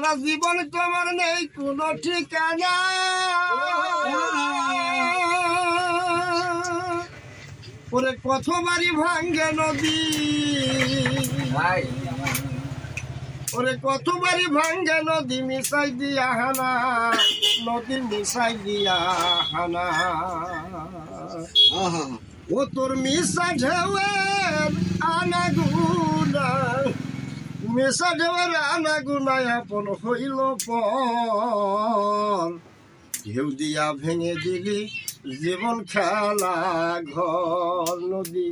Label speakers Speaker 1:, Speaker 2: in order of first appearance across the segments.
Speaker 1: সারা জীবন তোমার নেই কোনো ঠিকানা। ওরে কত বাড়ি ভাঙ্গে নদী। ওরে কত বাড়ি ভাঙ্গে নদী মিশাই দিয়া হানা। নদী মিশাই দিয়া হানা। ও তোর মিশা ঢেউয়ের আনা গুনা মিশা ঢেউয়ের আনা গুনায় আপন হইল পর। ঢেউ দিয়া ভেঙে দিলি জীবন খেলা ঘর নদী।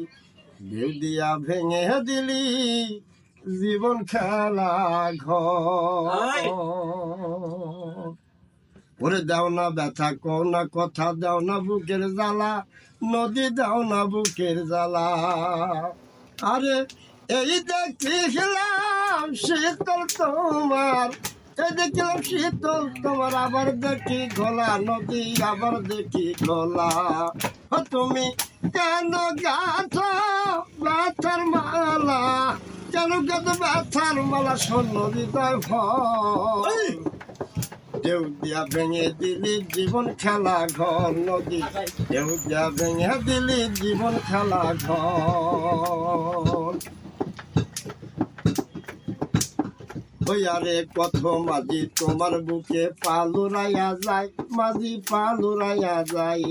Speaker 1: ঢেউ দিয়া ভেঙে দিলি জীবন খেলা ঘর। ওরে দাও না ব্যথা কও না কথা দাও না বুকের জ্বালা নদী দাও না বুকের জ্বালা। আরে এই দেখিলাম শীতল তোমার এই দেখলাম শীতল তোমার আবার দেখি গলা নদী আবার দেখি গলা ও তুমি কেন গাছ ব্যথার মালা কেন গাছ ব্যথার মালা স্বর্ণ হৃদয় ভয় ঢেউ দিয়া ভেঙে দিলি জীবন খেলা ঘর নদী ঢেউ দিয়া ভেঙে দিলি জীবন খেলা ঘর। আরে কত মাঝি তোমার বুকে পালুরাইয়া যায়, মাঝি পালুরাইয়া যায়।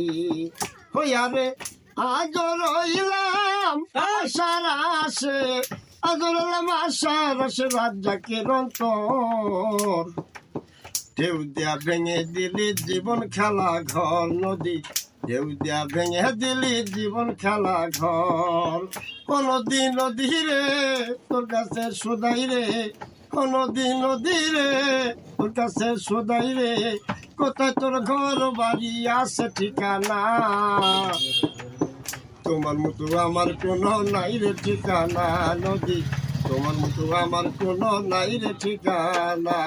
Speaker 1: আরে আজ রইলাম আশার আসে আজ রইলাম আশার আসে রাজ্জাকের অন্তর। ঢেউ দিয়া ভেঙে দিলি জীবন খেলা ঘর নদী, ঢেউ দিয়া ভেঙে দিলি জীবন খেলা ঘর। কোনদিন নদী রে, তোর কাছে সোদাই রে কোনদিন নদী রে তোর কাছে সোদাই রে, কোথায় তোর ঘর বাড়ি আছে ঠিকানা? তোমার মতো আমার কোনো নাই রে ঠিকানা, নদী। তোমার মতো আমার কোনো নাই রে ঠিকানা।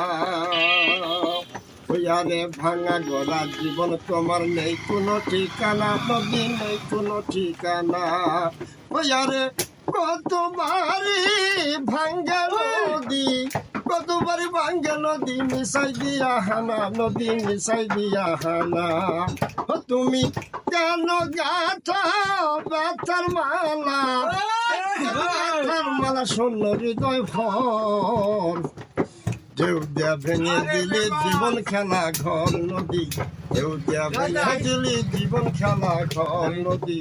Speaker 1: আরে ভাঙা গড়া জীবন তোমার নেই কোনো ঠিকানা, নদী নেই কোনো ঠিকানা। আরে ভাঙ্গা নদী ভাঙ্গা নদী মিশাই দিয়া হানা নদী মিশাই দিয়া হানা। তুমি কেন গাথা ব্যথার মালা? ব্যথার মালা শূন্য হৃদয় ভর? ঢেউ দিয়া ভেঙে দিলে জীবন খেলা ঘর নদী। ঢেউ দিয়া ভেঙে দিলি জীবন খেলা ঘর নদী।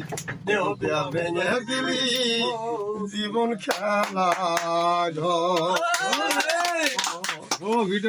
Speaker 1: ঢেউ দিয়া ভেঙে দিলি জীবন খেলা ঘর।
Speaker 2: ও ভিডিও